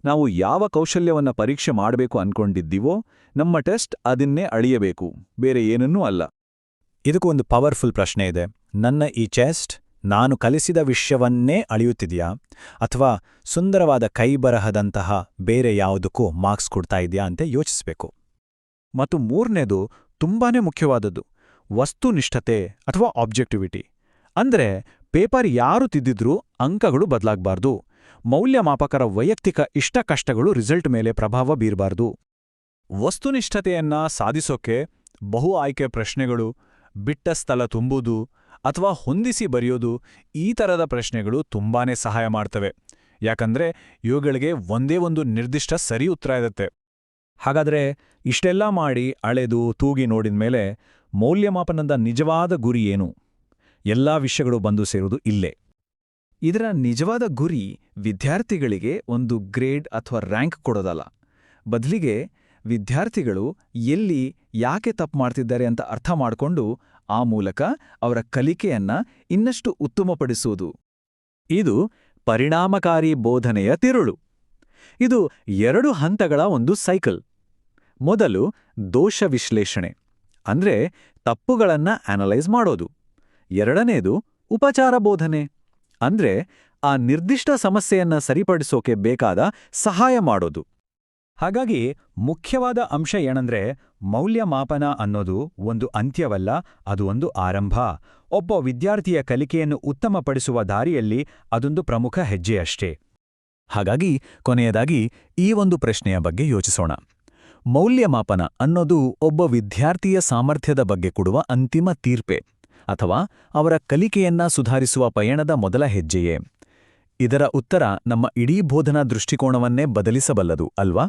ನಾವು ಯಾವ ಕೌಶಲ್ಯವನ್ನ ಪರೀಕ್ಷೆ ಮಾಡಬೇಕು ಅನ್ಕೊಂಡಿದ್ದೀವೋ ನಮ್ಮ ಟೆಸ್ಟ್ ಅದನ್ನೇ ಅಳಿಯಬೇಕು ಬೇರೆ ಏನನ್ನೂ ಅಲ್ಲ.
ಇದಕ್ಕೂ ಒಂದು ಪವರ್ಫುಲ್ ಪ್ರಶ್ನೆ ಇದೆ. ನನ್ನ ಈ ಚೆಸ್ಟ್ ನಾನು ಕಲಿಸಿದ ವಿಷಯವನ್ನೇ ಅಳೆಯುತ್ತಿದೆಯಾ? ಅಥವಾ ಸುಂದರವಾದ ಕೈಬರಹದಂತಹ ಬೇರೆ ಯಾವುದಕ್ಕೂ ಮಾರ್ಕ್ಸ್ ಕೊಡ್ತಾ ಇದೆಯಾ ಅಂತ ಯೋಚಿಸಬೇಕು.
ಮತ್ತು ಮೂರನೇದು ತುಂಬಾನೇ ಮುಖ್ಯವಾದದ್ದು, ವಸ್ತುನಿಷ್ಠತೆ ಅಥವಾ ಆಬ್ಜೆಕ್ಟಿವಿಟಿ. ಅಂದ್ರೆ ಪೇಪರ್ ಯಾರು ತಿದ್ದಿದ್ರೂ ಅಂಕಗಳು ಬದಲಾಗಬಾರ್ದು. ಮೌಲ್ಯಮಾಪಕರ ವೈಯಕ್ತಿಕ ಇಷ್ಟ ಕಷ್ಟಗಳು ರಿಸಲ್ಟ್ ಮೇಲೆ ಪ್ರಭಾವ ಬೀರಬಾರ್ದು.
ವಸ್ತುನಿಷ್ಠತೆಯನ್ನ ಸಾಧಿಸೋಕೆ ಬಹು ಆಯ್ಕೆ ಪ್ರಶ್ನೆಗಳು ಬಿಟ್ಟ ಸ್ಥಳ ತುಂಬುವುದು ಅಥವಾ ಹೊಂದಿಸಿ ಬರೆಯೋದು ಈ ಥರದ ಪ್ರಶ್ನೆಗಳು ತುಂಬಾನೇ ಸಹಾಯ ಮಾಡ್ತವೆ. ಯಾಕಂದ್ರೆ ಇವುಗಳಿಗೆ ಒಂದೇ ಒಂದು ನಿರ್ದಿಷ್ಟ ಸರಿ ಉತ್ತರ ಇರುತ್ತೆ. ಹಾಗಾದ್ರೆ ಇಷ್ಟೆಲ್ಲ ಮಾಡಿ ಅಳೆದು ತೂಗಿ ನೋಡಿದ್ಮೇಲೆ ಮೌಲ್ಯಮಾಪನದ ನಿಜವಾದ ಗುರಿ ಏನು? ಎಲ್ಲಾ ವಿಷಯಗಳು ಬಂದು ಸೇರುವುದು ಇಲ್ಲೇ. ಇದರ ನಿಜವಾದ ಗುರಿ ವಿದ್ಯಾರ್ಥಿಗಳಿಗೆ ಒಂದು ಗ್ರೇಡ್ ಅಥವಾ ರ್ಯಾಂಕ್ ಕೊಡೋದಲ್ಲ. ಬದಲಿಗೆ ವಿದ್ಯಾರ್ಥಿಗಳು ಎಲ್ಲಿ ಯಾಕೆ ತಪ್ಪು ಮಾಡ್ತಿದ್ದಾರೆ ಅಂತ ಅರ್ಥ ಮಾಡಿಕೊಂಡು ಆ ಮೂಲಕ ಅವರ ಕಲಿಕೆಯನ್ನ ಇನ್ನಷ್ಟು ಉತ್ತಮಪಡಿಸುವುದು. ಇದು ಪರಿಣಾಮಕಾರಿ ಬೋಧನೆಯ ತಿರುಳು. ಇದು ಎರಡು ಹಂತಗಳ ಒಂದು ಸೈಕಲ್. ಮೊದಲು ದೋಷ ವಿಶ್ಲೇಷಣೆ, ಅಂದ್ರೆ ತಪ್ಪುಗಳನ್ನ ಅನಲೈಸ್ ಮಾಡೋದು. ಎರಡನೇದು ಉಪಚಾರ ಬೋಧನೆ, ಅಂದ್ರೆ ಆ ನಿರ್ದಿಷ್ಟ ಸಮಸ್ಯೆಯನ್ನ ಸರಿಪಡಿಸೋಕೆ ಬೇಕಾದ ಸಹಾಯ ಮಾಡೋದು. ಹಾಗಾಗಿ ಮುಖ್ಯವಾದ ಅಂಶ ಏನಂದ್ರೆ ಮೌಲ್ಯಮಾಪನ ಅನ್ನೋದು ಒಂದು ಅಂತ್ಯವಲ್ಲ, ಅದು ಒಂದು ಆರಂಭ. ಒಬ್ಬ ವಿದ್ಯಾರ್ಥಿಯ ಕಲಿಕೆಯನ್ನು ಉತ್ತಮಪಡಿಸುವ ದಾರಿಯಲ್ಲಿ ಅದೊಂದು ಪ್ರಮುಖ ಹೆಜ್ಜೆಯಷ್ಟೇ ಹಾಗಾಗಿ ಕೊನೆಯದಾಗಿ ಈ ಒಂದು ಪ್ರಶ್ನೆಯ ಬಗ್ಗೆ ಯೋಚಿಸೋಣ. ಮೌಲ್ಯಮಾಪನ ಅನ್ನೋದು ಒಬ್ಬ ವಿದ್ಯಾರ್ಥಿಯ ಸಾಮರ್ಥ್ಯದ ಬಗ್ಗೆ ಕೊಡುವ ಅಂತಿಮ ತೀರ್ಪೆ, ಅಥವಾ ಅವರ ಕಲಿಕೆಯನ್ನ ಸುಧಾರಿಸುವ ಪಯಣದ ಮೊದಲ ಹೆಜ್ಜೆಯೇ? ಇದರ ಉತ್ತರ ನಮ್ಮ ಇಡೀ ಬೋಧನಾ ದೃಷ್ಟಿಕೋನವನ್ನೇ ಬದಲಿಸಬಲ್ಲದು, ಅಲ್ವಾ?